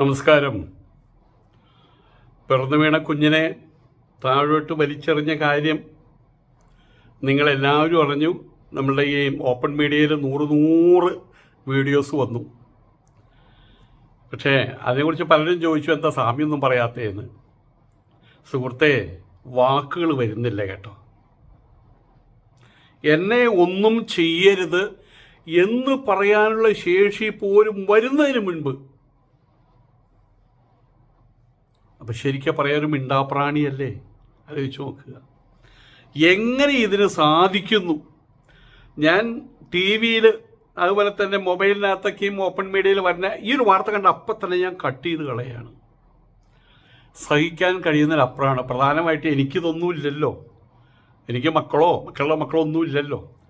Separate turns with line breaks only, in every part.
നമസ്കാരം. പിറന്നു വീണ കുഞ്ഞിനെ താഴോട്ട് വലിച്ചെറിഞ്ഞ കാര്യം നിങ്ങളെല്ലാവരും അറിഞ്ഞു. നമ്മളുടെ ഈ ഓപ്പൺ മീഡിയയിൽ നൂറ് നൂറ് വീഡിയോസ് വന്നു. പക്ഷേ അതിനെക്കുറിച്ച് പലരും ചോദിച്ചു എന്താ സാമ്യമൊന്നും പറയാത്തതെന്ന്? സുഹൃത്തെ വാക്കുകൾ വരുന്നില്ല കേട്ടോ. എന്നെ ഒന്നും ചെയ്യരുത് എന്ന് പറയാനുള്ള ശേഷി പോലും വരുന്നതിന് മുൻപ് അപ്പം ശരിക്കും പറയാൻ ഒരു മിണ്ടാപ്രാണിയല്ലേ? ആലോചിച്ച് നോക്കുക. എങ്ങനെ ഇതിന് സാധിക്കുന്നു? ഞാൻ ടി വിയിൽ അതുപോലെ തന്നെ മൊബൈലിനകത്തൊക്കെയും ഓപ്പൺ മീഡിയയിൽ വരുന്ന ഈ ഒരു വാർത്ത കണ്ട അപ്പം തന്നെ ഞാൻ കട്ട് ചെയ്ത് കളയാണ്. സഹിക്കാൻ കഴിയുന്നതിലപ്പുറമാണ് പ്രധാനമായിട്ട് എനിക്കിതൊന്നുമില്ലല്ലോ എനിക്ക് മക്കളോ മക്കളുടെ മക്കളോ ഒന്നുമില്ലല്ലോ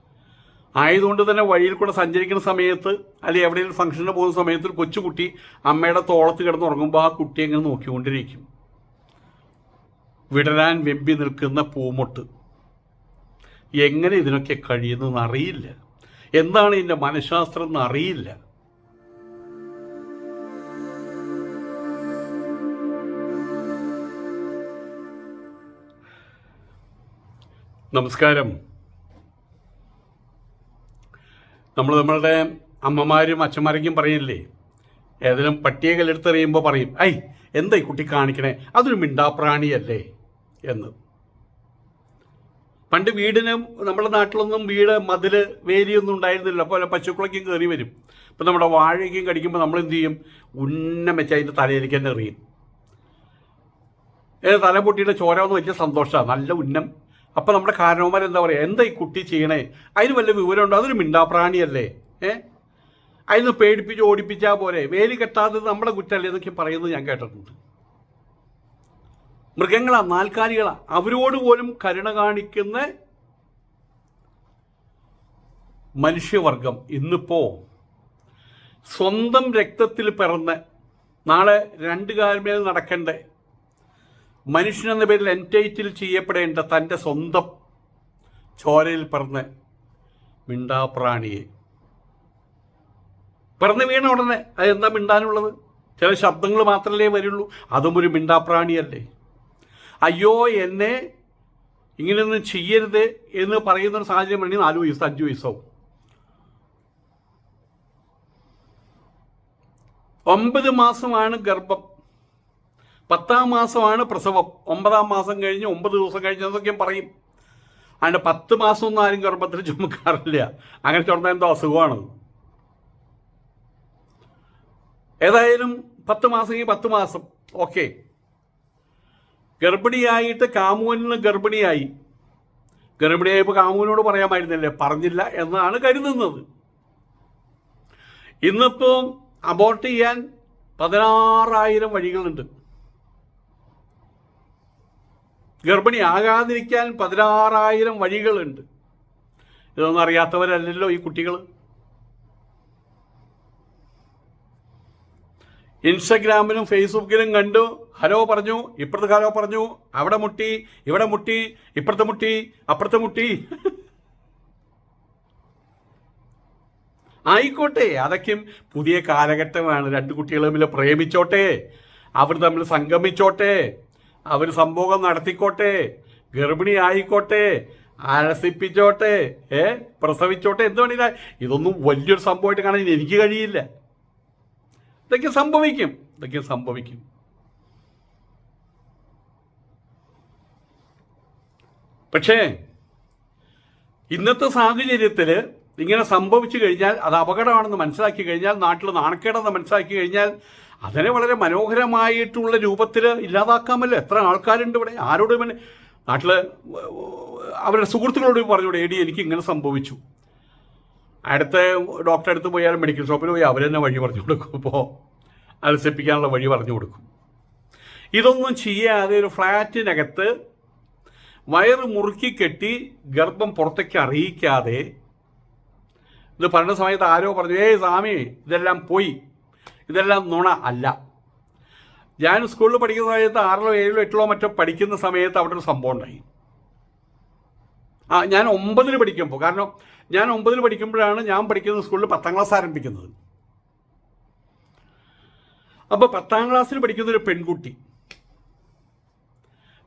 ആയതുകൊണ്ട് തന്നെ വഴിയിൽ കൂടെ സഞ്ചരിക്കുന്ന സമയത്ത് അല്ലെങ്കിൽ എവിടെയെങ്കിലും ഫംഗ്ഷന് പോകുന്ന സമയത്ത് ഒരു കൊച്ചുകുട്ടി അമ്മയുടെ തോളത്ത് കിടന്നുറങ്ങുമ്പോൾ ആ കുട്ടി അങ്ങനെ നോക്കിക്കൊണ്ടിരിക്കും. വിടരാൻ വെമ്പി നിൽക്കുന്ന പൂമൊട്ട്. എങ്ങനെ ഇതിനൊക്കെ കഴിയുന്നതെന്ന് അറിയില്ല. എന്താണ് ഇതിന്റെ മനഃശാസ്ത്രം എന്ന് അറിയില്ല. നമസ്കാരം. നമ്മൾ നമ്മളുടെ അമ്മമാരും അച്ഛന്മാരൊക്കെയും പറയില്ലേ? ഏതെങ്കിലും പട്ടിയെ കല്ലെടുത്തെറിയുമ്പോൾ പറയും ഐ എന്താ ഈ കുട്ടി കാണിക്കണേ? അതൊരു മിണ്ടാപ്രാണിയല്ലേ? എന്ന്. പണ്ട് വീടിനും നമ്മുടെ നാട്ടിലൊന്നും വീട് മതിൽ വേലിയൊന്നും ഉണ്ടായിരുന്നില്ല അപ്പോൾ പശുക്കളൊക്കെയും കയറി വരും. ഇപ്പം നമ്മുടെ വാഴയ്ക്കും കടിക്കുമ്പോൾ നമ്മൾ എന്ത് ചെയ്യും? ഉന്നം വെച്ച് അതിന്റെ തലയിലേക്ക് തന്നെ എറിയും. തല പൊട്ടിയിട്ട് ചോര വലിയ സന്തോഷമാണ് നല്ല ഉന്നം. അപ്പം നമ്മുടെ കാരണവന്മാർ എന്താ പറയുക എന്താ ഈ കുട്ടി ചെയ്യണേ? അതിന് വല്ല വിവരമുണ്ടോ? അതൊരു മിണ്ടാപ്രാണിയല്ലേ? ഏ? അതിന് പേടിപ്പിച്ച് ഓടിപ്പിച്ചാൽ പോരെ? വേലി കെട്ടാതെ നമ്മുടെ കുറ്റമല്ലേ എന്നൊക്കെ പറയുന്നത് ഞാൻ കേട്ടിട്ടുണ്ട്. മൃഗങ്ങളാ നാൽക്കാലികളാ. അവരോട് പോലും കരുണ കാണിക്കുന്ന മനുഷ്യവർഗം ഇന്നിപ്പോ സ്വന്തം രക്തത്തിൽ പിറന്ന് നാളെ രണ്ട് കാൽമേൽ നടക്കേണ്ട? മനുഷ്യനെന്ന പേരിൽ എന്റൈറ്റിൽ ചെയ്യപ്പെടേണ്ട തന്റെ സ്വന്തം ചോരയിൽ പിറന്ന് മിണ്ടാപ്രാണിയെ പിറന്ന് വീണ ഉടനെ അതെന്താ മിണ്ടാനുള്ളത്? ചില ശബ്ദങ്ങൾ മാത്രമല്ലേ വരുള്ളൂ. അതും ഒരു മിണ്ടാപ്രാണിയല്ലേ അയ്യോ എന്നെ ഇങ്ങനെയൊന്നും ചെയ്യരുത് എന്ന് പറയുന്ന ഒരു സാഹചര്യം വേണമെങ്കിൽ നാലു വയസ്സ് അഞ്ചു വയസ്സോ ഒമ്പത് മാസമാണ് ഗർഭം. പത്താം മാസമാണ് പ്രസവം. ഒമ്പതാം മാസം കഴിഞ്ഞ് ഒമ്പത് ദിവസം കഴിഞ്ഞ് എന്നൊക്കെയും പറയും. അതിന്റെ പത്ത് മാസം ഒന്നും ആരും ഗർഭത്തിൽ ചുമക്കാറില്ല. അങ്ങനെ ചുമന്ന എന്തോ അസുഖമാണ്. ഏതായാലും പത്ത് മാസം ഈ പത്ത് മാസം. ഓക്കെ. ഗർഭിണിയായിട്ട് കാമുവിന് ഗർഭിണിയായി. ഗർഭിണിയായപ്പോൾ കാമുവിനോട് പറയാമായിരുന്നില്ലേ? പറഞ്ഞില്ല എന്നാണ് കരുതുന്നത്. ഇന്നിപ്പോൾ അബോർട്ട് ചെയ്യാൻ പതിനാറായിരം വഴികളുണ്ട്. ഗർഭിണി ആകാതിരിക്കാൻ പതിനാറായിരം വഴികളുണ്ട്. ഇതൊന്നും അറിയാത്തവരല്ലല്ലോ ഈ കുട്ടികൾ ഇൻസ്റ്റഗ്രാമിലും ഫേസ്ബുക്കിലും കണ്ടു ഹലോ പറഞ്ഞു ഇപ്പുറത്ത് ഹലോ പറഞ്ഞു അവിടെ മുട്ടി ഇവിടെ മുട്ടി ഇപ്പുറത്ത് മുട്ടി അപ്പുറത്ത് മുട്ടി. ആയിക്കോട്ടെ അതൊക്കെയും പുതിയ കാലഘട്ടമാണ്. രണ്ട് കുട്ടികൾ തമ്മിൽ പ്രേമിച്ചോട്ടെ അവർ തമ്മിൽ സംഗമിച്ചോട്ടെ. അവർ സംഭോഗം നടത്തിക്കോട്ടെ ഗർഭിണി ആയിക്കോട്ടെ അലസിപ്പിച്ചോട്ടെ ഏ പ്രസവിച്ചോട്ടെ എന്ത് വേണില്ല ഇതൊന്നും വലിയൊരു സംഭവമായിട്ട് കാണാൻ എനിക്ക് കഴിയില്ല. ഇതൊക്കെ സംഭവിക്കും. ഇതൊക്കെ സംഭവിക്കും. പക്ഷേ ഇന്നത്തെ സാഹചര്യത്തിൽ ഇങ്ങനെ സംഭവിച്ചു കഴിഞ്ഞാൽ അത് അപകടമാണെന്ന് മനസ്സിലാക്കി കഴിഞ്ഞാൽ നാട്ടിൽ നാണക്കേടെന്ന് മനസ്സിലാക്കി കഴിഞ്ഞാൽ അതിനെ വളരെ മനോഹരമായിട്ടുള്ള രൂപത്തിൽ ഇല്ലാതാക്കാമല്ലോ. എത്ര ആൾക്കാരുണ്ട് ഇവിടെ? ആരോട് പിന്നെ നാട്ടിൽ അവരുടെ സുഹൃത്തുക്കളോട് പറഞ്ഞൂടെ എടി എനിക്ക് ഇങ്ങനെ സംഭവിച്ചു. അടുത്ത ഡോക്ടറെ അടുത്ത് പോയാൽ മെഡിക്കൽ ഷോപ്പിൽ പോയി അവരെന്നെ വഴി പറഞ്ഞു കൊടുക്കും. ഇപ്പോൾ അലസിപ്പിക്കാനുള്ള വഴി പറഞ്ഞു കൊടുക്കും. ഇതൊന്നും ചെയ്യാതെ ഒരു ഫ്ലാറ്റിനകത്ത് വയറ് മുറുക്കി കെട്ടി ഗർഭം പുറത്തേക്ക് അറിയിക്കാതെ ഇത് പറഞ്ഞ സമയത്ത് ആരോ പറഞ്ഞു ഏയ് സ്വാമി ഇതെല്ലാം പോയി. ഇതെല്ലാം നുണ അല്ല. ഞാൻ സ്കൂളിൽ പഠിക്കുന്ന സമയത്ത് ആറിലോ ഏഴിലോ എട്ടിലോ മറ്റോ പഠിക്കുന്ന സമയത്ത് അവിടെ ഒരു സംഭവം ഉണ്ടായി. ആ ഞാൻ ഒമ്പതിൽ പഠിക്കുമ്പോൾ കാരണം ഞാൻ ഒമ്പതിൽ പഠിക്കുമ്പോഴാണ് ഞാൻ പഠിക്കുന്ന സ്കൂളിൽ പത്താം ക്ലാസ് ആരംഭിക്കുന്നത്. അപ്പോൾ പത്താം ക്ലാസ്സിൽ പഠിക്കുന്ന ഒരു പെൺകുട്ടി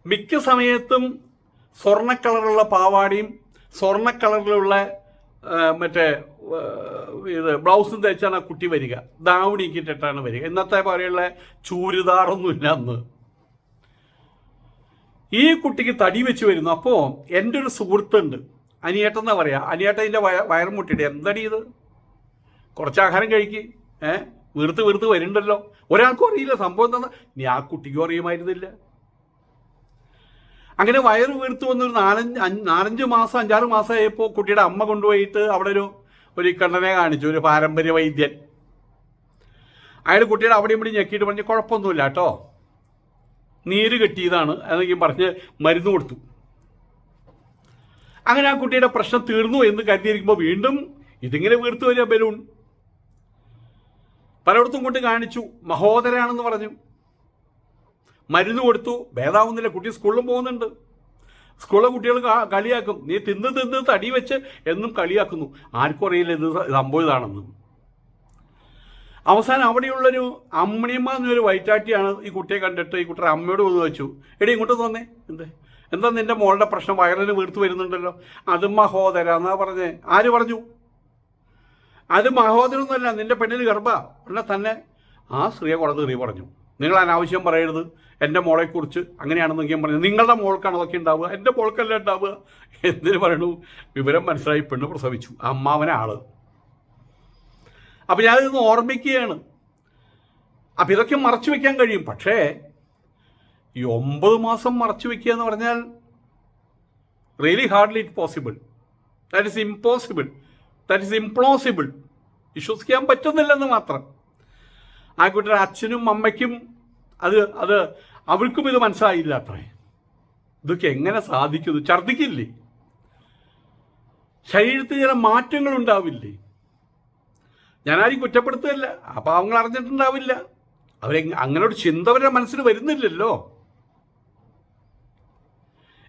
മിക്ക സമയത്തും സ്വർണ കളറുള്ള പാവാടിയും സ്വർണ കളറിലുള്ള മറ്റേ ഇത് ബ്ലൗസും തയ്ച്ചാണ് ആ കുട്ടി വരിക. ദാവണിക്കിട്ടിട്ടാണ് വരിക. ഇന്നത്തെ പോലെയുള്ള ചൂരിദാറൊന്നുമില്ല അന്ന്. ഈ കുട്ടിക്ക് തടി വെച്ച് വരുന്നു. അപ്പോൾ എന്റെ ഒരു സുഹൃത്തുണ്ട്. അനിയേട്ടെന്നാ പറയാ? അനിയേട്ടൻ ഇതിന്റെ വയ വയറും മുട്ടിട്ട് എന്തടി ഇത്? കുറച്ച് ആഹാരം കഴിക്ക്. ഏഹ് വീർത്ത് വീർത്ത് വരുന്നുണ്ടല്ലോ. ഒരാൾക്കും അറിയില്ല. സംഭവം എന്താ ആ കുട്ടിക്കും അറിയുമായിരുന്നില്ല. അങ്ങനെ വയറ് വീർത്തു വന്നൊരു നാലഞ്ച് നാലഞ്ച് മാസം അഞ്ചാറ് മാസം ആയപ്പോൾ കുട്ടിയുടെ അമ്മ കൊണ്ടുപോയിട്ട് അവിടെ ഒരു ഒരു കണ്ണനെ കാണിച്ചു ഒരു പാരമ്പര്യ വൈദ്യൻ. അയാൾ കുട്ടിയുടെ അവിടെയും ഇവിടെ ഞെക്കിയിട്ട് പറഞ്ഞ് കുഴപ്പമൊന്നുമില്ല കേട്ടോ. നീര് കെട്ടിയതാണ് എന്നൊക്കെ പറഞ്ഞ് മരുന്ന് കൊടുത്തു. അങ്ങനെ ആ കുട്ടിയുടെ പ്രശ്നം തീർന്നു എന്ന് കരുതിയിരിക്കുമ്പോൾ വീണ്ടും ഇതിങ്ങനെ വീർത്തു വരിക ബലൂൺ. പലയിടത്തും കൊണ്ട് കാണിച്ചു. മഹോദരാണെന്ന് പറഞ്ഞു. മരുന്ന് കൊടുത്തു. ഭേദാവുന്നില്ല. കുട്ടി സ്കൂളിലും പോകുന്നുണ്ട്. സ്കൂളിലെ കുട്ടികൾ കളിയാക്കും. നീ തിന്ന് തിന്ന് തടി വെച്ച് എന്നും കളിയാക്കുന്നു. ആർക്കും അറിയില്ല ഇത് സംഭവതാണെന്ന് അവസാനം അവിടെയുള്ളൊരു അമ്മണിയമ്മ എന്നൊരു വൈറ്റാട്ടിയാണ് ഈ കുട്ടിയെ കണ്ടിട്ട് ഈ കുട്ടിയുടെ അമ്മയോട് വന്ന് വെച്ചു എടി ഇങ്ങോട്ട് തോന്നേ എന്തേ? എന്താ നിന്റെ മോളുടെ പ്രശ്നം? വയറിന് വീർത്ത് വരുന്നുണ്ടല്ലോ. അത് മഹോദര എന്നാ പറഞ്ഞേ. ആര് പറഞ്ഞു? അത് മഹോദരൊന്നുമല്ല നിന്റെ പെണ്ണിന് ഗർഭ. ഉള്ള തന്നെ ആ സ്ത്രീയെ കൊടന്ന് പറഞ്ഞു. നിങ്ങൾ അനാവശ്യം പറയരുത്. എന്റെ മോളെക്കുറിച്ച് അങ്ങനെയാണെന്ന് ഞാൻ പറഞ്ഞു. നിങ്ങളുടെ മോൾക്കാണ് അതൊക്കെ ഉണ്ടാവുക. എന്റെ മോൾക്കല്ല ഉണ്ടാവുക. എന്തിനു പറയണു? വിവരം മനസ്സിലായി പെണ്ണ് പ്രസവിച്ചു. അമ്മാവനെ ആൾ. അപ്പം ഞാനിതൊന്ന് ഓർമ്മിക്കുകയാണ്. അപ്പം ഇതൊക്കെ മറച്ചു വെക്കാൻ കഴിയും. പക്ഷേ ഈ ഒമ്പത് മാസം മറച്ചു വെക്കുക എന്ന് പറഞ്ഞാൽ really hardly it possible that is impossible that is impossible വിശ്വസിക്കാൻ പറ്റുന്നില്ലെന്ന് മാത്രം. ആ കുട്ടിയുടെ അച്ഛനും അമ്മയ്ക്കും അത് അത് അവർക്കും ഇത് മനസ്സിലായില്ല അത്രേ. ഇതൊക്കെ എങ്ങനെ സാധിക്കുന്നു? ഛർദിക്കില്ലേ ശരീരത്തിൽ ചില മാറ്റങ്ങൾ ഉണ്ടാവില്ലേ? ഞാനാരും കുറ്റപ്പെടുത്തുകയല്ല. ആ പാവങ്ങൾ അറിഞ്ഞിട്ടുണ്ടാവില്ല. അവരെ അങ്ങനൊരു ചിന്ത അവരുടെ മനസ്സിൽ വരുന്നില്ലല്ലോ.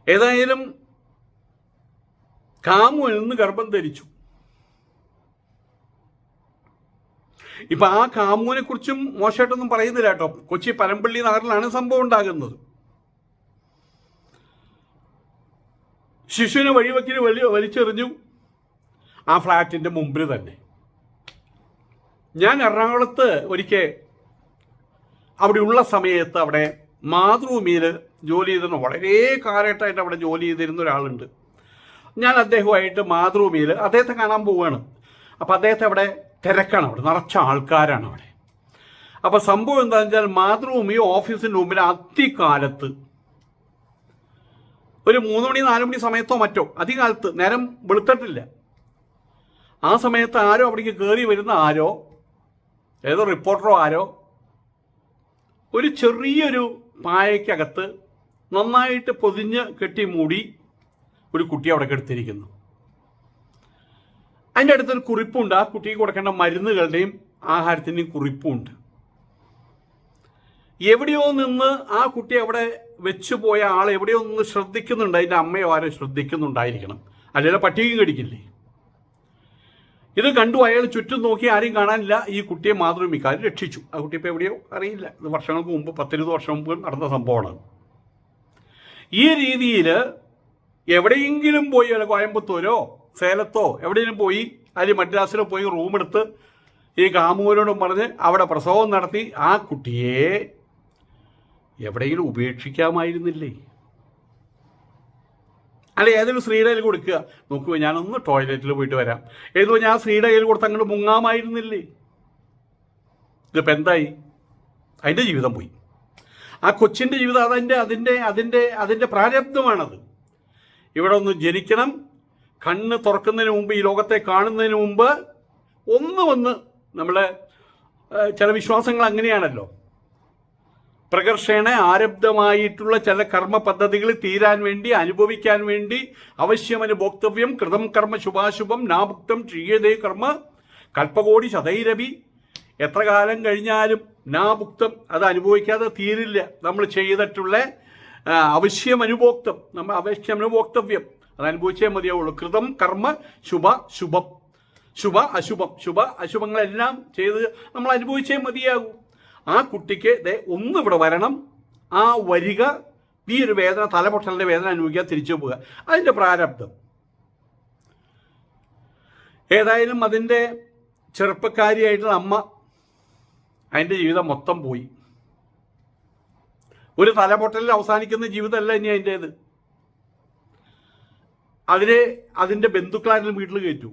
ഏതായാലും കാമു എന്ന് ഗർഭം ധരിച്ചു. ഇപ്പൊ ആ കാമുവിനെ കുറിച്ചും മോശമായിട്ടൊന്നും പറയുന്നില്ല കേട്ടോ. കൊച്ചി പരമ്പള്ളി നഗറിലാണ് സംഭവം ഉണ്ടാകുന്നത്. ശിശുവിനെ വഴിവെക്കിന് വലി വലിച്ചെറിഞ്ഞു. ആ ഫ്ലാറ്റിന്റെ മുമ്പിൽ തന്നെ. ഞാൻ എറണാകുളത്ത് ഒരിക്കൽ അവിടെയുള്ള സമയത്ത് അവിടെ മാതൃഭൂമിയിൽ ജോലി ചെയ്തിരുന്ന വളരെ കാലഘട്ടമായിട്ട് അവിടെ ജോലി ചെയ്തിരുന്ന ഒരാളുണ്ട്. ഞാൻ അദ്ദേഹവുമായിട്ട് മാതൃഭൂമിയിൽ അദ്ദേഹത്തെ കാണാൻ പോവുകയാണ്. അപ്പോൾ അദ്ദേഹത്തെ അവിടെ തിരക്കാണ് അവിടെ നിറച്ച ആൾക്കാരാണ് അവിടെ. അപ്പോൾ സംഭവം എന്താണെന്ന് വെച്ചാൽ മാതൃഭൂമി ഓഫീസിന്റെ മുമ്പിൽ അതികാലത്ത് ഒരു മൂന്ന് മണി നാല് മണി സമയത്തോ മറ്റോ അധികാലത്ത് നേരം വെളുത്തിട്ടില്ല. ആ സമയത്ത് ആരോ അവിടേക്ക് കയറി വരുന്ന ആരോ ഏതോ റിപ്പോർട്ടറോ ആരോ ഒരു ചെറിയൊരു പായയ്ക്കകത്ത് നന്നായിട്ട് പൊതിഞ്ഞ് കെട്ടി മൂടി ഒരു കുട്ടി അവിടെ കെടുത്തിരിക്കുന്നു അതിന്റെ അടുത്തൊരു കുറിപ്പുണ്ട്. ആ കുട്ടിക്ക് കൊടുക്കേണ്ട മരുന്നുകളുടെയും ആഹാരത്തിന്റെയും കുറിപ്പുണ്ട്. എവിടെയോ നിന്ന് ആ കുട്ടി അവിടെ വെച്ചു പോയ ആൾ എവിടെയോ നിന്ന് ശ്രദ്ധിക്കുന്നുണ്ട്. അതിന്റെ അമ്മയോ ആരോ ശ്രദ്ധിക്കുന്നുണ്ടായിരിക്കണം. അല്ലെങ്കിൽ പട്ടികയും കടിക്കില്ലേ? ഇത് കണ്ടു അയാൾ ചുറ്റും നോക്കി ആരെയും കാണാനില്ല. ഈ കുട്ടിയെ മാത്രം ഇക്കാർ രക്ഷിച്ചു. ആ കുട്ടി എവിടെയോ അറിയില്ല. ഇത് വർഷങ്ങൾക്ക് മുമ്പ് പത്തിരുപത് വർഷം മുമ്പ് നടന്ന സംഭവമാണ്. ഈ രീതിയിൽ എവിടെയെങ്കിലും പോയി അല്ല കോയമ്പത്തൂരോ സേലത്തോ എവിടെയെങ്കിലും പോയി അല്ലെങ്കിൽ മദ്രാസിലോ പോയി റൂമെടുത്ത് ഈ കാമൂരോടും പറഞ്ഞ് അവിടെ പ്രസവം നടത്തി ആ കുട്ടിയെ എവിടെയെങ്കിലും ഉപേക്ഷിക്കാമായിരുന്നില്ലേ? അല്ല ഏതെങ്കിലും സ്ത്രീയുടെ കയ്യിൽ കൊടുക്കുക. നോക്കുമ്പോൾ ഞാനൊന്ന് ടോയ്ലറ്റിൽ പോയിട്ട് വരാം. ഏത് ഞാൻ സ്ത്രീയുടെ കയ്യിൽ കൊടുത്ത് അങ്ങോട്ട് മുങ്ങാമായിരുന്നില്ലേ? ഇതിപ്പോൾ എന്തായി? അതിന്റെ ജീവിതം പോയി. ആ കൊച്ചിന്റെ ജീവിതം അതിന്റെ അതിന്റെ അതിന്റെ അതിന്റെ പ്രാരബ്ധമാണത്. ഇവിടെ ഒന്ന് ജനിക്കണം കണ്ണ് തുറക്കുന്നതിന് മുമ്പ് ഈ ലോകത്തെ കാണുന്നതിന് മുമ്പ് ഒന്ന് വന്ന് നമ്മുടെ ചില വിശ്വാസങ്ങൾ അങ്ങനെയാണല്ലോ. പ്രകർഷേണ ആരബ്ധമായിട്ടുള്ള ചില കർമ്മ പദ്ധതികൾ തീരാൻ വേണ്ടി അനുഭവിക്കാൻ വേണ്ടി അവശ്യം അനുഭോക്തവ്യം കൃതം കർമ്മ ശുഭാശുഭം നാഭുക്തം ചെയ്യതേ കർമ്മ കൽപ്പകോടി ശതൈരവി. എത്ര കാലം കഴിഞ്ഞാലും നാഭുക്തം അത് അനുഭവിക്കാതെ തീരില്ല. നമ്മൾ ചെയ്തിട്ടുള്ള അവശ്യമനുഭോക്തം നമ്മൾ അവശ്യം അനുഭോക്തവ്യം അത് അനുഭവിച്ചേ മതിയാവുള്ളൂ. കൃതം കർമ്മ ശുഭ ശുഭം. ശുഭ അശുഭം. ശുഭ അശുഭങ്ങളെല്ലാം ചെയ്ത് നമ്മൾ അനുഭവിച്ചേ മതിയാകൂ. ആ കുട്ടിക്ക് ഒന്ന് ഇവിടെ വരണം. ആ വരിക ഈ ഒരു വേദന തലപൊട്ടലിന്റെ വേദന അനുഭവിക്കുക തിരിച്ചു പോവുക. അതിന്റെ പ്രാരബ്ധം. ഏതായാലും അതിന്റെ ചെറുപ്പക്കാരിയായിട്ടുള്ള അമ്മ അതിന്റെ ജീവിതം മൊത്തം പോയി. ഒരു തലപൊട്ടലിൽ അവസാനിക്കുന്ന ജീവിതമല്ല ഇനി അതിന്റേത് അതിനെ അതിന്റെ ബന്ധുക്കളാരെങ്കിലും വീട്ടിൽ കയറ്റൂ.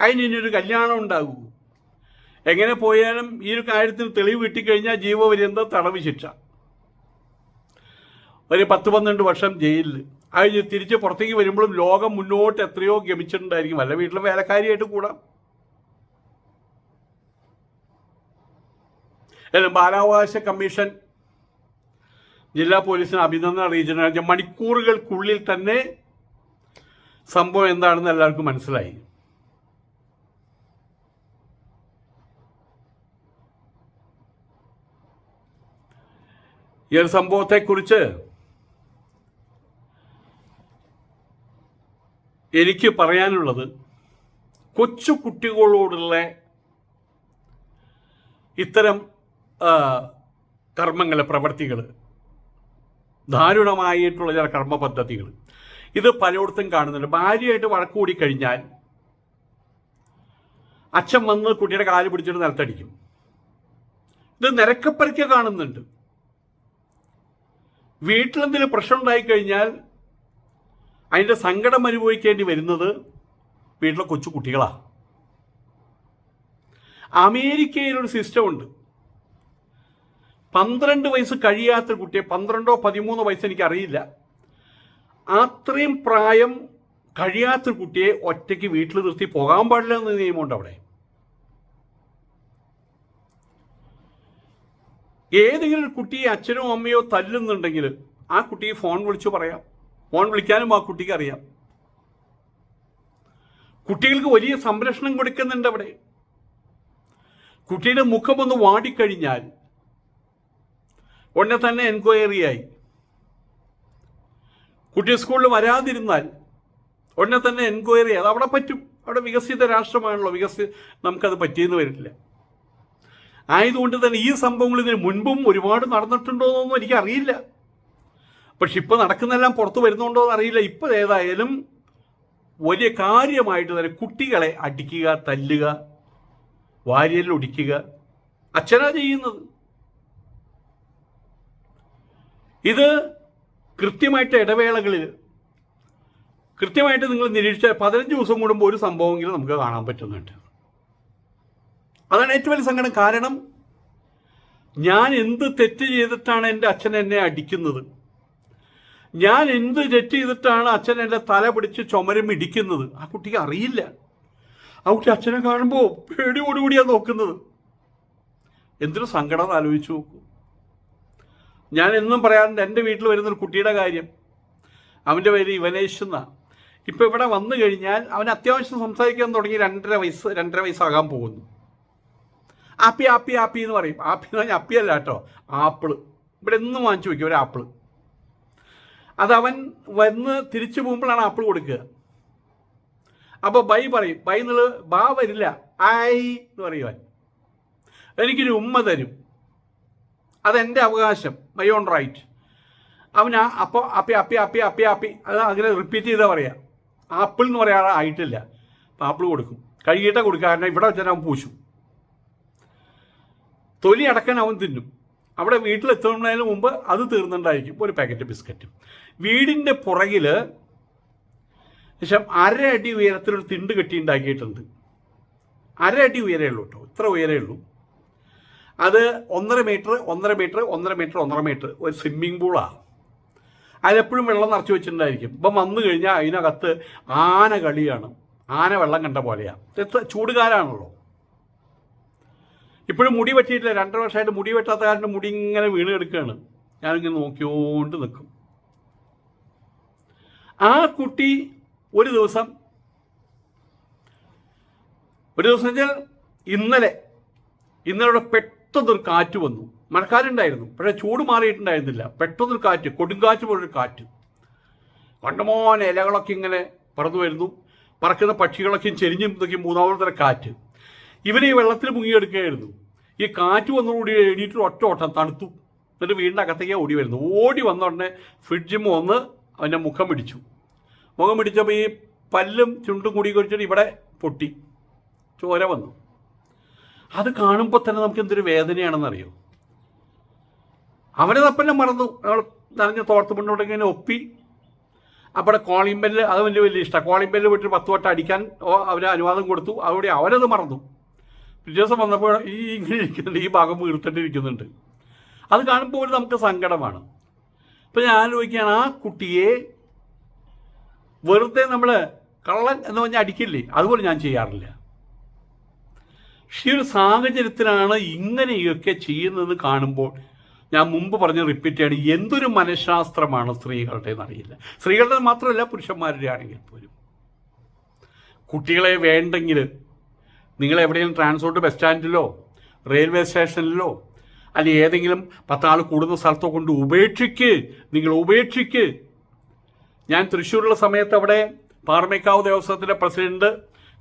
അതിന് ഇനി ഒരു കല്യാണം ഉണ്ടാകൂ. എങ്ങനെ പോയാലും ഈ ഒരു കാര്യത്തിന് തെളിവ് കിട്ടിക്കഴിഞ്ഞാൽ ജീവപര്യന്തം തടവ് ശിക്ഷ. ഒരു പത്ത് പന്ത്രണ്ട് വർഷം ജയിലിൽ. അത് തിരിച്ച് പുറത്തേക്ക് വരുമ്പോഴും ലോകം മുന്നോട്ട് എത്രയോ ഗമിച്ചിട്ടുണ്ടായിരിക്കും. വല്ല വീട്ടിലെ വേലക്കാരിയായിട്ട് കൂടാം. ബാലാവകാശ കമ്മീഷൻ ജില്ലാ പോലീസിന് അഭിനന്ദനം അറിയിച്ചിട്ടുണ്ട്. മണിക്കൂറുകൾക്കുള്ളിൽ തന്നെ സംഭവം എന്താണെന്ന് എല്ലാവർക്കും മനസ്സിലായി. ഈ ഒരു സംഭവത്തെക്കുറിച്ച് എനിക്ക് പറയാനുള്ളത് കൊച്ചു കുട്ടികളോടുള്ള ഇത്തരം കർമ്മങ്ങൾ പ്രവർത്തികൾ ദാരുണമായിട്ടുള്ള ചില കർമ്മ പദ്ധതികൾ ഇത് പലയിടത്തും കാണുന്നുണ്ട്. ഭാര്യയായിട്ട് വഴക്ക് കൂടി കഴിഞ്ഞാൽ അച്ഛൻ വന്ന് കുട്ടിയുടെ കാൽ പിടിച്ചിട്ട് നിലത്തടിക്കും. ഇത് നിരക്കപ്പരക്കെ കാണുന്നുണ്ട്. വീട്ടിലെന്തെങ്കിലും പ്രശ്നം ഉണ്ടായിക്കഴിഞ്ഞാൽ അതിന്റെ സങ്കടം അനുഭവിക്കേണ്ടി വരുന്നത് വീട്ടിലെ കൊച്ചു കുട്ടികളാണ് അമേരിക്കയിലൊരു സിസ്റ്റം ഉണ്ട്. പന്ത്രണ്ട് വയസ്സ് കഴിയാത്ത കുട്ടിയെ പന്ത്രണ്ടോ പതിമൂന്നോ വയസ്സ് എനിക്കറിയില്ല. അത്രയും പ്രായം കഴിയാത്ത കുട്ടിയെ ഒറ്റയ്ക്ക് വീട്ടിൽ നിർത്തി പോകാൻ പാടില്ല എന്ന് നിയമമുണ്ട് അവിടെ. ഏതെങ്കിലും ഒരു കുട്ടിയെ അച്ഛനോ അമ്മയോ തല്ലുന്നുണ്ടെങ്കിൽ ആ കുട്ടിയെ ഫോൺ വിളിച്ചു പറയാം. ഫോൺ വിളിക്കാനും ആ കുട്ടിക്ക് അറിയാം. കുട്ടികൾക്ക് വലിയ സംരക്ഷണം കൊടുക്കുന്നുണ്ട് അവിടെ. കുട്ടിയുടെ മുഖം ഒന്ന് വാടിക്കഴിഞ്ഞാൽ ഉടനെ തന്നെ എൻക്വയറി ആയി. കുട്ടി സ്കൂളിൽ വരാതിരുന്നാൽ ഉടനെ തന്നെ എൻക്വയറി അത് അവിടെ പറ്റും. അവിടെ വികസിത രാഷ്ട്രമാണല്ലോ. വികസി നമുക്കത് പറ്റിയെന്ന് വരില്ല. ആയതുകൊണ്ട് തന്നെ ഈ സംഭവങ്ങൾ ഇതിന് മുൻപും ഒരുപാട് നടന്നിട്ടുണ്ടോ എന്നൊന്നും എനിക്കറിയില്ല. പക്ഷെ ഇപ്പോൾ നടക്കുന്നെല്ലാം പുറത്ത് വരുന്നുണ്ടോ എന്ന് അറിയില്ല ഇപ്പോൾ ഏതായാലും വലിയ കാര്യമായിട്ട് തന്നെ കുട്ടികളെ അടിക്കുക തല്ലുക വാരിയലിൽ ഒടിക്കുക അച്ഛനാ ചെയ്യുന്നത്. ഇത് കൃത്യമായിട്ട് ഇടവേളകളിൽ കൃത്യമായിട്ട് നിങ്ങൾ നിരീക്ഷിച്ചാൽ പതിനഞ്ച് ദിവസം കൂടുമ്പോൾ ഒരു സംഭവമെങ്കിലും നമുക്ക് കാണാൻ പറ്റുന്നുണ്ട്. അതാണ് ഏറ്റവും വലിയ സങ്കടം. കാരണം ഞാൻ എന്ത് തെറ്റ് ചെയ്തിട്ടാണ് എന്റെ അച്ഛൻ എന്നെ അടിക്കുന്നത്? ഞാൻ എന്ത് തെറ്റ് ചെയ്തിട്ടാണ് അച്ഛൻ എന്റെ തല പിടിച്ച് ചുമരും ഇടിക്കുന്നത്? ആ കുട്ടിക്ക് അറിയില്ല. ആ കുട്ടി അച്ഛനെ കാണുമ്പോൾ പേടിയോടുകൂടിയാണ് നോക്കുന്നത്. എന്തൊരു സങ്കടം ആലോചിച്ച് നോക്കൂ. ഞാൻ എന്നും പറയാറുണ്ട് എന്റെ വീട്ടിൽ വരുന്നൊരു കുട്ടിയുടെ കാര്യം. അവന്റെ പേര് ഇവനേഷ് എന്നാണ് ഇപ്പോൾ ഇവിടെ വന്നു കഴിഞ്ഞാൽ അവൻ അത്യാവശ്യം സംസാരിക്കാൻ തുടങ്ങി രണ്ടര വയസ്സ് രണ്ടര വയസ്സാകാൻ പോകുന്നു. ആപ്പി ആപ്പി ആപ്പി എന്ന് പറയും. ആപ്പി എന്ന് പറഞ്ഞാൽ അപ്പിയല്ല കേട്ടോ ആപ്പിൾ. ഇവിടെ എന്നും വാങ്ങിച്ചു വയ്ക്കും ഒരു ആപ്പിൾ. അതവൻ വന്ന് തിരിച്ചു പോകുമ്പോഴാണ് ആപ്പിൾ കൊടുക്കുക. അപ്പോൾ ബൈ പറയും ബൈ എന്നുള്ളത് ബാ വരില്ല ആയി എന്ന് പറയുവാൻ എനിക്കൊരു ഉമ്മ തരും. അതെന്റെ അവകാശം. മൈ ഓൺ റൈറ്റ് അവൻ ആ അപ്പോൾ അപ്പി അപ്പി അപ്പി അപ്പി അപ്പി. അത് അങ്ങനെ റിപ്പീറ്റ് ചെയ്താൽ പറയാം. ആപ്പിൾ എന്ന് പറയാൻ ആയിട്ടില്ല. അപ്പം ആപ്പിൾ കൊടുക്കും. കഴുകിയിട്ടേ കൊടുക്കുക കാരണം ഇവിടെ വെച്ചാൽ അവൻ പൂശും. തൊലി അടക്കാൻ അവൻ തിന്നും. അവിടെ വീട്ടിലെത്തുന്നതിന് മുമ്പ് അത് തീർന്നുണ്ടായിരിക്കും ഒരു പാക്കറ്റ് ബിസ്ക്കറ്റ് വീടിന്റെ പുറകിൽ ശേഷം അര ഉയരത്തിലൊരു തിണ്ട് കെട്ടി ഉണ്ടാക്കിയിട്ടുണ്ട്. അര അടി ഉയരേ ഉള്ളൂ കേട്ടോ. ഇത്ര ഉയരേ ഉള്ളൂ. അത് ഒന്നര മീറ്റർ ഒന്നര മീറ്റർ ഒന്നര മീറ്റർ ഒന്നര മീറ്റർ. ഒരു സ്വിമ്മിംഗ് പൂളാണ് അതിലെപ്പോഴും വെള്ളം നിറച്ച് വെച്ചിട്ടുണ്ടായിരിക്കും. ഇപ്പം വന്നു കഴിഞ്ഞാൽ അതിനകത്ത് ആന കളിയാണ്. ആന വെള്ളം കണ്ട പോലെയാണ് ചൂടുകാലാണല്ലോ ഇപ്പോഴും മുടി വെട്ടിയിട്ടില്ല. രണ്ടര വർഷമായിട്ട് മുടി വെട്ടാത്ത കാരണം മുടി ഇങ്ങനെ വീണ് കിടക്കുകയാണ് ഞാനിങ്ങനെ നോക്കിയോണ്ട് നിൽക്കും. ആ കുട്ടി ഒരു ദിവസം ഒരു ദിവസം വെച്ചാൽ ഇന്നലെ ഇന്നലെ പെട്ടെന്നൊരു കാറ്റ് വന്നു. മഴക്കാരുണ്ടായിരുന്നു പക്ഷേ ചൂട് മാറിയിട്ടുണ്ടായിരുന്നില്ല. പെട്ടെന്നൊരു കാറ്റ് കൊടുങ്കാറ്റ് പോലൊരു കാറ്റ്. കണ്ടമോനെ ഇലകളൊക്കെ ഇങ്ങനെ പറന്നു വരുന്നു. പറക്കുന്ന പക്ഷികളൊക്കെ ചെരിഞ്ഞും ഇതൊക്കെ മൂന്നാമത്തെ കാറ്റ്. ഇവനെ ഈ വെള്ളത്തിൽ മുങ്ങിയെടുക്കുകയായിരുന്നു. ഈ കാറ്റ് വന്നതോടുകൂടി എഴുന്നേറ്റ് ഒറ്റ ഓട്ടം തണുത്തു. എന്നിട്ട് വീടിന്റെ അകത്തേക്ക് ഓടി വരുന്നു. ഓടി വന്ന ഉടനെ ഫ്രിഡ്ജിൽ വന്ന് അവന്റെ മുഖം പിടിച്ചു. മുഖം പിടിച്ചപ്പോൾ ഈ പല്ലും ചുണ്ടും കൂടി കുറിച്ചിട്ട് ഇവിടെ പൊട്ടി. ചോര വന്നു. അത് കാണുമ്പോൾ തന്നെ നമുക്ക് എന്തൊരു വേദനയാണെന്നറിയോ? അവനെ തപ്പന്നെ മറന്നു. അവൾ നനഞ്ഞ തോർത്ത് മുന്നോട്ട് ഒപ്പി. അവിടെ കോളിംഗ് അത് വലിയ വലിയ ഇഷ്ടമാണ് കോളിംഗ് ബെല്ല് പത്ത് വട്ടം അടിക്കാൻ അവർ അനുവാദം കൊടുത്തു. അവിടെ അവരത് മറന്നു. പിറ്റേ ദിവസം വന്നപ്പോൾ ഈ ഇങ്ങനെ ഇരിക്കുന്നുണ്ട് ഈ ഭാഗം വീർത്തിട്ടിരിക്കുന്നുണ്ട്. അത് കാണുമ്പോൾ നമുക്ക് സങ്കടമാണ്. ഇപ്പം ഞാൻ ആലോചിക്കുകയാണ് ആ കുട്ടിയെ വെറുതെ നമ്മൾ കള്ളൻ എന്ന് പറഞ്ഞാൽ അടിക്കില്ലേ? അതുപോലെ ഞാൻ ചെയ്യാറില്ല. ഈ ഒരു സാഹചര്യത്തിലാണ് ഇങ്ങനെയൊക്കെ ചെയ്യുന്നത് കാണുമ്പോൾ ഞാൻ മുമ്പ് പറഞ്ഞ് റിപ്പീറ്റ് ചെയ്യാണ് എന്തൊരു മനഃശാസ്ത്രമാണ് സ്ത്രീകളുടെ എന്നറിയില്ല സ്ത്രീകളുടെ മാത്രമല്ല പുരുഷന്മാരുടെ ആണെങ്കിൽ പോലും. കുട്ടികളെ വേണ്ടെങ്കിൽ നിങ്ങൾ എവിടെയെങ്കിലും ട്രാൻസ്പോർട്ട് ബസ് സ്റ്റാൻഡിലോ റെയിൽവേ സ്റ്റേഷനിലോ അല്ലെങ്കിൽ ഏതെങ്കിലും പത്താൾ കൂടുന്ന സ്ഥലത്തോ കൊണ്ട് ഉപേക്ഷിക്ക് നിങ്ങൾ ഉപേക്ഷിക്ക്. ഞാൻ തൃശ്ശൂരുള്ള സമയത്ത് അവിടെ പാർമേക്കാവ് ദേവസ്വത്തിന്റെ president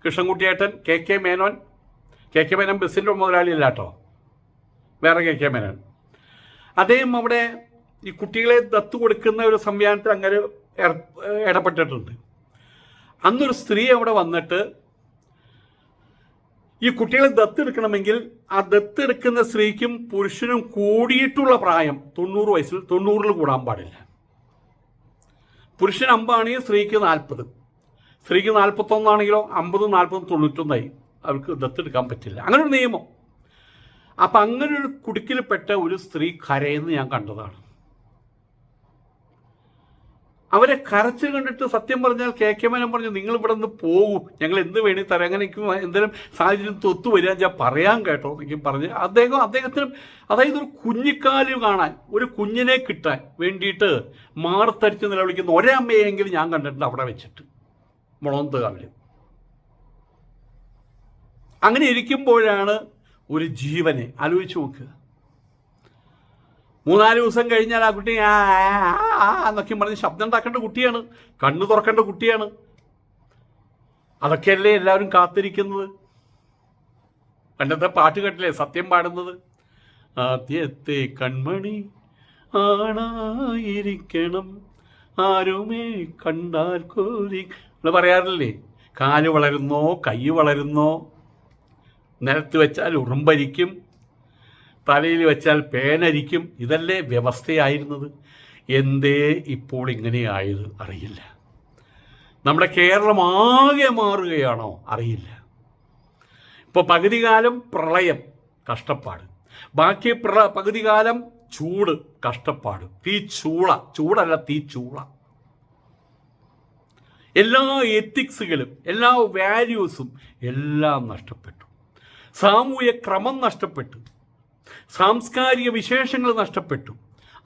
കൃഷ്ണൻകുട്ടിയേട്ടൻ K K Menon K K Menon ബസ്സിന്റെ മുതലാളിയല്ല കേട്ടോ വേറെ കെ കെ മേനൻ. അദ്ദേഹം അവിടെ ഈ കുട്ടികളെ ദത്തു കൊടുക്കുന്ന ഒരു സംവിധാനത്തിൽ അങ്ങനെ ഇടപെട്ടിട്ടുണ്ട്. അന്നൊരു സ്ത്രീ അവിടെ വന്നിട്ട് ഈ കുട്ടികളെ ദത്തെടുക്കണമെങ്കിൽ ആ ദത്തെടുക്കുന്ന സ്ത്രീക്കും പുരുഷനും കൂടിയിട്ടുള്ള പ്രായം തൊണ്ണൂറ് വയസ്സിൽ തൊണ്ണൂറിൽ കൂടാൻ പാടില്ല. പുരുഷൻ അമ്പാണെങ്കിൽ സ്ത്രീക്ക് നാൽപ്പത്. സ്ത്രീക്ക് നാൽപ്പത്തൊന്നാണെങ്കിലോ അമ്പത് നാൽപ്പതും തൊണ്ണൂറ്റൊന്നായി. അവർക്ക് ദത്തെടുക്കാൻ പറ്റില്ല. അങ്ങനെ ഒരു നിയമം. അപ്പം അങ്ങനെ ഒരു കുടുക്കിൽപ്പെട്ട ഒരു സ്ത്രീ കരയെന്ന് ഞാൻ കണ്ടതാണ്. അവരെ കരച്ചിൽ കണ്ടിട്ട് സത്യം പറഞ്ഞാൽ കെ കെ മേനം പറഞ്ഞു നിങ്ങൾ ഇവിടെ നിന്ന് പോകും. ഞങ്ങൾ എന്ത് വേണി തരാം. അങ്ങനെ എനിക്ക് എന്തെങ്കിലും സാഹചര്യം തൊത്തു വരിക. ഞാൻ പറയാൻ കേട്ടോ എന്നൊക്കെ പറഞ്ഞ് അദ്ദേഹം അദ്ദേഹത്തിന് അതായത് ഒരു കുഞ്ഞിക്കാൽ കാണാൻ ഒരു കുഞ്ഞിനെ കിട്ടാൻ വേണ്ടിയിട്ട് മാർത്തരിച്ച് നിലവിളിക്കുന്ന ഒരമ്മയെങ്കിലും ഞാൻ കണ്ടിട്ടുണ്ട് അവിടെ വെച്ചിട്ട്. മുളന്തുകാവിൽ അങ്ങനെ ഇരിക്കുമ്പോഴാണ് ഒരു ജീവനെ. ആലോചിച്ച് നോക്കുക മൂന്നാൽ ദിവസം കഴിഞ്ഞാൽ ആ കുട്ടി ആ എന്നൊക്കെ പറഞ്ഞ് ശബ്ദം ഉണ്ടാക്കേണ്ട കുട്ടിയാണ്. കണ്ണു തുറക്കേണ്ട കുട്ടിയാണ്. അതൊക്കെയല്ലേ എല്ലാവരും കാത്തിരിക്കുന്നത്? പണ്ടത്തെ പാട്ട് കേട്ടില്ലേ? സത്യം പാടുന്നത്? ആദ്യത്തെ കൺമണി ആണായിരിക്കണം. ആരുമേ കണ്ടാൽ കോരി. നമ്മൾ പറയാറില്ലേ? കാൽ വളരുന്നോ കൈ വളരുന്നോ നിലത്ത് വെച്ചാൽ ഉറുമ്പരിക്കും തലയിൽ വെച്ചാൽ പേനരിക്കും. ഇതല്ലേ വ്യവസ്ഥയായിരുന്നത്? എന്തേ ഇപ്പോൾ ഇങ്ങനെയായത് അറിയില്ല. നമ്മുടെ കേരളം ആകെ മാറുകയാണോ? അറിയില്ല. ഇപ്പോൾ പകുതി കാലം പ്രളയം കഷ്ടപ്പാട്. ബാക്കി പ്ര പകുതി കാലം ചൂട് കഷ്ടപ്പാട്. തീ ചൂള ചൂടല്ല തീ ചൂള. എല്ലാ എത്തിക്സുകളും എല്ലാ വാല്യൂസും എല്ലാം നഷ്ടപ്പെട്ടു. സാമൂഹ്യ ക്രമം നഷ്ടപ്പെട്ടു. സാംസ്കാരിക വിശേഷങ്ങൾ നഷ്ടപ്പെട്ടു.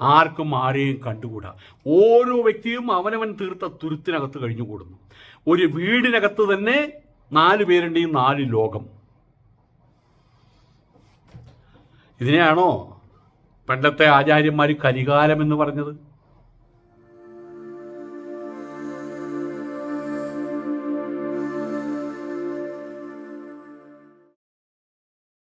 ആർക്കും ആരെയും കണ്ടുകൂടാ. ഓരോ വ്യക്തിയും അവനവൻ തീർത്ത തുരുത്തിനകത്ത് കഴിഞ്ഞുകൂടുന്നു. ഒരു വീടിനകത്ത് തന്നെ നാല് പേരുണ്ടെയും നാല് ലോകം. ഇതിനെയാണോ പണ്ടത്തെ ആചാര്യന്മാർ കരികാലം എന്ന് പറഞ്ഞത്?